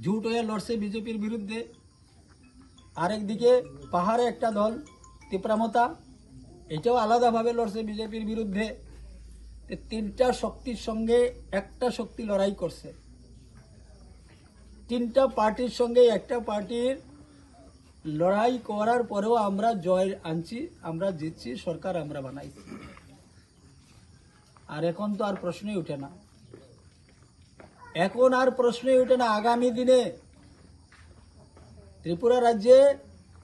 Jute হয়ে লড়ছে বিজেপির বিরুদ্ধে আরেকদিকে পাহাড়ে একটা দল তিপ্রামতা এটাও আলাদাভাবে লড়ছে বিজেপির বিরুদ্ধে তিনটা শক্তির সঙ্গে একটা শক্তি লড়াই করছে তিনটা পার্টির সঙ্গে একটা পার্টির লড়াই করার পরেও আমরা জয় আনছি আমরা জিতছি সরকার আমরা বানাইছি আর এখন তো আর প্রশ্নই উঠে না এখন আর প্রশ্নই উঠে না, আগামী দিনে ত্রিপুরা রাজ্যে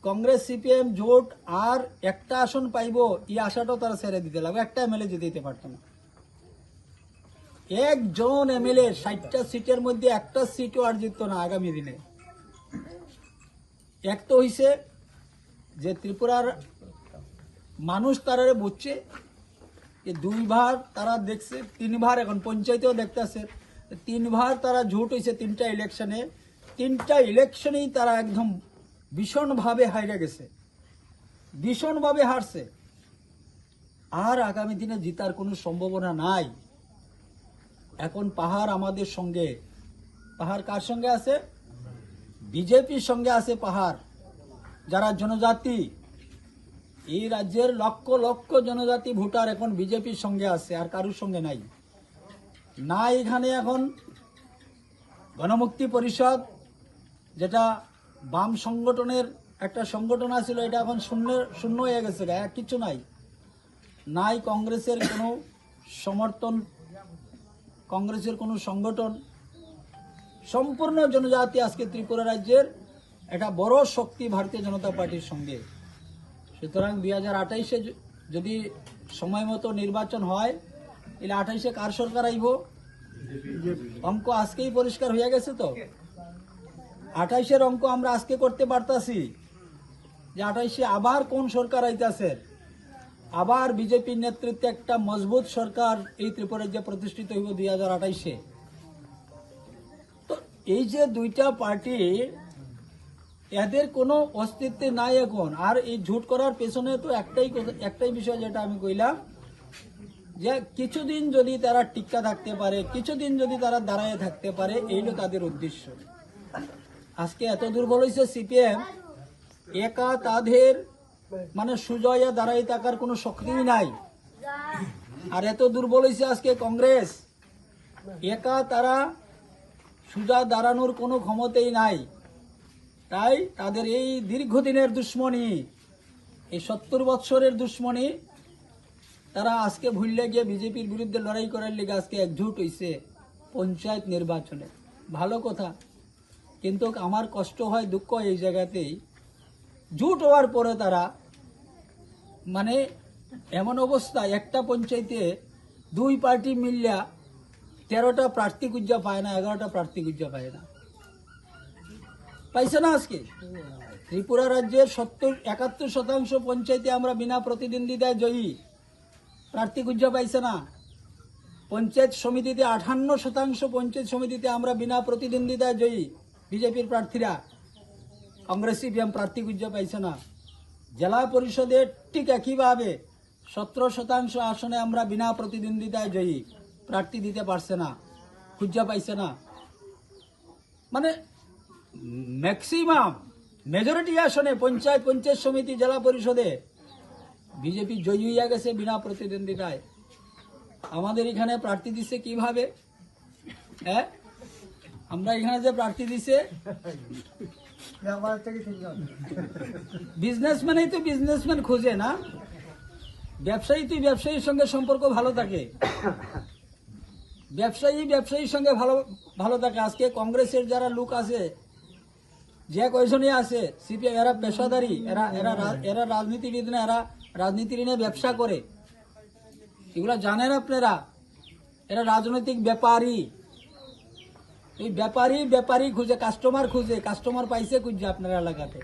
কংগ্রেস, সিপিএম জোট আর একটা আসন পাইব এই আশাটাও তারা ছেড়ে দিতে লাগবে। একটা এমএলএ যেতে দিতে পারতো না। একজন এমএলএ ষাটটা সিটের মধ্যে একটা সিটও আর জিততো না আগামী দিনে। এক তো হইছে যে ত্রিপুরার মানুষ তারারে বুঝছে যে দুইবার তারা দেখছে তিনবার এখন পঞ্চায়েতেও দেখতেছে। তিনবার তারা ঝুট হয়েছে, তিনটা ইলেকশনে তিনটা ইলেকশনেই তারা একদম ভীষণভাবে হাইরে গেছে। ভীষণভাবে হারছে। আর আগামী দিনে জিতার কোনো সম্ভাবনা নাই। এখন পাহাড় আমাদের সঙ্গে। পাহাড় কার সঙ্গে আছে? বিজেপির সঙ্গে আছে পাহাড়। যারা জনজাতি। এই রাজ্যের লক্ষ লক্ষ জনজাতি ভোটার এখন বিজেপির সঙ্গে আছে, আর কারুর সঙ্গে নাই। না এখানে এখন গণমুক্তি পরিষদ, যেটা বাম সংগঠনের একটা সংগঠন আছিল, এটা এখন শূন্য শূন্য হয়ে গেছে আর কিছু নাই। নাই কংগ্রেসের কোনো সমর্থন, কংগ্রেসের কোনো সংগঠন, সম্পূর্ণ জনজাতি আজকে ত্রিপুরা রাজ্যের একটা বড় শক্তি ভারতীয় জনতা পার্টির সঙ্গে। সুতরাং দুই হাজার আঠাইশে যদি সময় মতো নির্বাচন হয় তাহলে আঠাইশে কার সরকার আইব? অঙ্ক আজকেই পরিষ্কার হয়ে গেছে তো? আঠাইশের অঙ্ক আমরা আজকে করতে পারতাছি। যে আঠাইশে আবার কোন সরকার আইতাছে? আবার বিজেপির নেতৃত্বে একটা মজবুত সরকার এই ত্রিপুরায় যে প্রতিষ্ঠিত হইব দুই হাজার আঠাইশে। তো এই যে দুইটা পার্টি, এদের কোনো অস্তিত্ব নাই এখন। আর এই ঝুট করার পেছনে তো একটাই একটাই বিষয় যেটা আমি কইলাম যে কিছুদিন যদি তারা টিক্কা থাকতে পারে, কিছুদিন যদি তারা দাঁড়ায় থাকতে পারে, এইটা তাদের উদ্দেশ্য। আজকে এত দুর্বল হয়েছে সিপিএম, একা তাদের মানে সুজয়া দাঁড়াই থাকার কোনো শক্তিই নাই। আর এত দুর্বল হয়েছে আজকে কংগ্রেস, একা তারা সুজা দাঁড়ানোর কোনো ক্ষমতাই নাই। তাই তাদের এই দীর্ঘদিনের দুশ্মনী, এই সত্তর বৎসরের দুশ্মনী তারা আজকে ভুললে গিয়ে বিজেপির বিরুদ্ধে লড়াই করার লেগে আজকে একজোট হইছে পঞ্চায়েত নির্বাচনে। ভালো কথা। কিন্তু আমার কষ্ট হয়, দুঃখ এই জায়গাতেই। জুট হওয়ার পরে তারা মানে এমন অবস্থা, একটা পঞ্চায়েতে দুই পার্টি মিলিয়া তেরোটা প্রার্থী গুজ্জা পায় না, এগারোটা প্রার্থী গুজ্জা পায় না। পাইছে না আজকে? ত্রিপুরা রাজ্যের সত্তর, একাত্তর শতাংশ পঞ্চায়েতে আমরা বিনা প্রতিদ্বন্দ্বিতায় জয়ী। প্রার্থী গুজ্জা পাইছে না? পঞ্চায়েত সমিতিতে আঠান্ন শতাংশ পঞ্চায়েত সমিতিতে আমরা বিনা প্রতিদ্বন্দ্বিতায় জয়ী বিজেপির প্রার্থীরা। কংগ্রেস সিপিএম প্রার্থী গুজ্জা পাইছে না। জেলা পরিষদে ঠিক একইভাবে সতেরো শতাংশ আসনে আমরা বিনা প্রতিদ্বন্দ্বিতায় জয়ী প্রার্থী দিতে পারছে না, খুঁজা পাইছে না। মানে ম্যাক্সিমাম মেজরিটি আসনে পঞ্চায়েত পঞ্চায়েত সমিতি জেলা পরিষদে বিজেপি জয়ী হইয়া গেছে বিনা প্রতিদ্বন্দ্বিতায়। আমাদের এখানে প্রার্থী দিছে কীভাবে? হ্যাঁ? আমরা এখানে যে প্রার্থী দিছে বিজনেসম্যানই তো বিজনেসম্যান খোঁজে না। ব্যবসায়ী তুই ব্যবসায়ীর সঙ্গে সম্পর্ক ভালো থাকে। ব্যবসায়ী ব্যবসায়ীর সঙ্গে ভালো ভালো থাকে। আজকে কংগ্রেসের যারা লোক আছে, যে কয়জনই আছে সিপিএম এরা পেশাদারি, এরা এরা এরা রাজনীতিবিদ না, এরা রাজনীতির নিয়ে ব্যবসা করে। এগুলা জানেন আপনারা? এরা রাজনৈতিক ব্যাপারী। এই ব্যাপারী ব্যাপারী খুঁজে কাস্টমার খুঁজে কাস্টমার পাইছে খুঁজছে আপনারা এলাকাতে।